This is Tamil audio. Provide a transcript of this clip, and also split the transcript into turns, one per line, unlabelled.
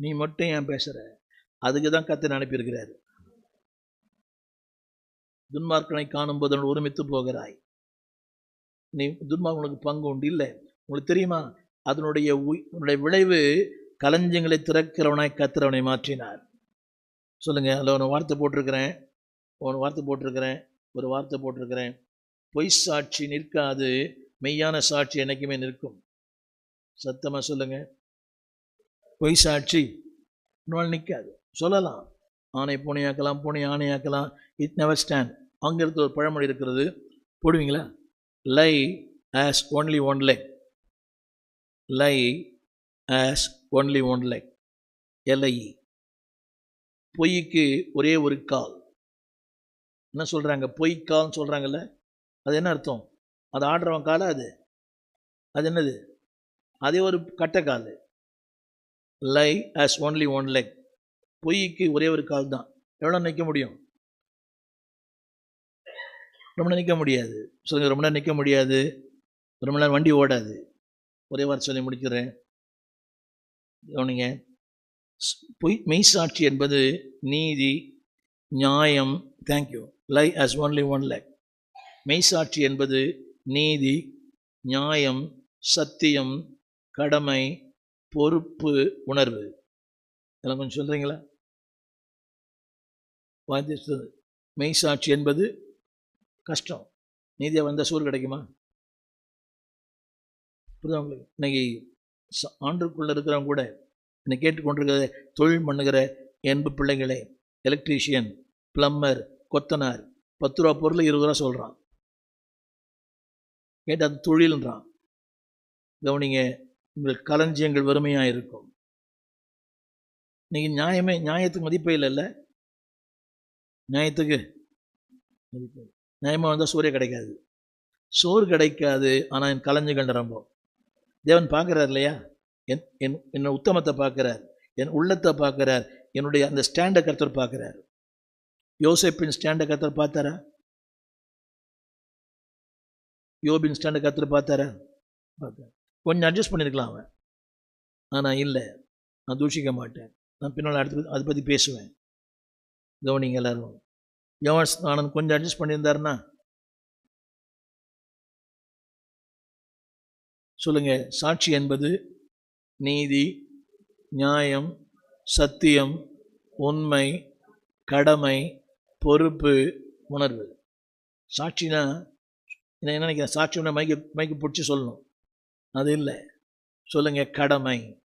நீ மட்டும் ஏன் பேசுகிற அதுக்கு தான் கத்தனை அனுப்பியிருக்கிறாரு. துன்மார்க்கனை காணும்போது ஒருமித்து போகிறாய். நீ துன்மார்க்க உனக்கு பங்கு உண்டு? இல்லை. உங்களுக்கு தெரியுமா? அதனுடைய உய்- விளைவு களஞ்சியங்களை திறக்கிறவனாய் கத்திரவனை மாற்றினார். சொல்லுங்கள் அதில் ஒரு வார்த்தை போட்டிருக்கிறேன். ஒரு வார்த்தை போட்டிருக்கிறேன். ஒரு வார்த்தை போட்டிருக்கிறேன். பொய் சாட்சி நிற்காது. மெய்யான சாட்சி என்றைக்குமே நிற்கும். சத்தமாக சொல்லுங்கள் பொய் சாட்சி இன்னொரு நிற்காது சொல்லலாம். ஆணை பூனையாக்கலாம் பூனை ஆணையாக்கலாம். இட் நெவர் ஸ்டாண்ட் அங்கே இருக்கிற ஒரு பழமொழி இருக்கிறது. போடுவீங்களா? Lie has only one leg lie has only one leg L பொய்க்கு ஒரே ஒரு கால். என்ன சொல்கிறாங்க பொய் கால்னு சொல்கிறாங்கல்ல அது என்ன அர்த்தம்? அது ஆடுறவன் காலா அது? அது என்னது? அதே ஒரு கட்டை கால். Lie has only one leg பொய்க்கு ஒரே ஒரு கால் தான். எவ்வளோ நிற்க முடியும்? ரொம்ப நேரம் நிற்க முடியாது. சொல்லுங்க ரொம்ப நேரம் நிற்க முடியாது. ரொம்ப நேரம் வண்டி ஓடாது. ஒரே வாரம் சொல்லி முடிக்கிறேன். கவனிங்க. ஸ்- பொய் மெய் சாட்சி என்பது நீதி நியாயம் thank you lie has only one leg மெய் சாட்சி என்பது நீதி நியாயம் சத்தியம் கடமை பொறுப்பு உணர்வு. இதெல்லாம் கொஞ்சம் சொல்கிறீங்களா வாந்தி மெய் சாட்சி என்பது கஷ்டம். நீதியாக வந்தால் சூறு கிடைக்குமா? புரியுதா உங்களுக்கு? இன்னைக்கு ச- ஆண்டுக்குள்ளே இருக்கிறவங்க கூட என்னை கேட்டுக்கொண்டிருக்கிற தொழில் பண்ணுகிற என்பு பிள்ளைங்களே எலக்ட்ரீஷியன் பிளம்பர் கொத்தனார் பத்து ரூபா பொருள் இருபது ரூபா சொல்கிறான் கேட்டால் அது தொழில்ன்றான். கவனிங்க உங்கள் களஞ்சியங்கள் வறுமையாக இருக்கும். இன்றைக்கி நியாயமே நியாயத்துக்கு மதிப்பே இல்லைல்ல நியாயத்துக்கு மதிப்பு. நியாயமாக வந்தால் சோறே கிடைக்காது. சோறு கிடைக்காது ஆனால் என் களஞ்சிகள் நிரம்பும். தேவன் பார்க்குறார் இல்லையா? என் என் என்னோட உத்தமத்தை பார்க்குறார். என் உள்ளத்தை பார்க்குறார். என்னுடைய அந்த ஸ்டாண்டை கருத்தர் பார்க்குறார். யோசேப்பின் ஸ்டாண்டை கருத்தர் பார்த்தாரா? யோபின் ஸ்டாண்டை கருத்தர் பார்த்தாரா? பார்த்தார் கொஞ்சம் அட்ஜஸ்ட் பண்ணியிருக்கலாம் அவன். ஆனால் இல்லை. நான் தூஷிக்க மாட்டேன். நான் பின்னால் அடுத்து அதை பற்றி பேசுவேன். கவனிங்க எல்லாரும். யோவான் ஆனந்த் கொஞ்சம் அட்ஜஸ்ட் பண்ணியிருந்தாருன்னா? சொல்லுங்கள் சாட்சி என்பது நீதி நியாயம் சத்தியம் உண்மை கடமை பொறுப்பு உணர்வு. சாட்சினா என்ன நினைக்கிறேன்? சாட்சியோட மைக்கு மைக்கு பிடிச்சி சொல்லணும். அது இல்லை. சொல்லுங்க கடமை.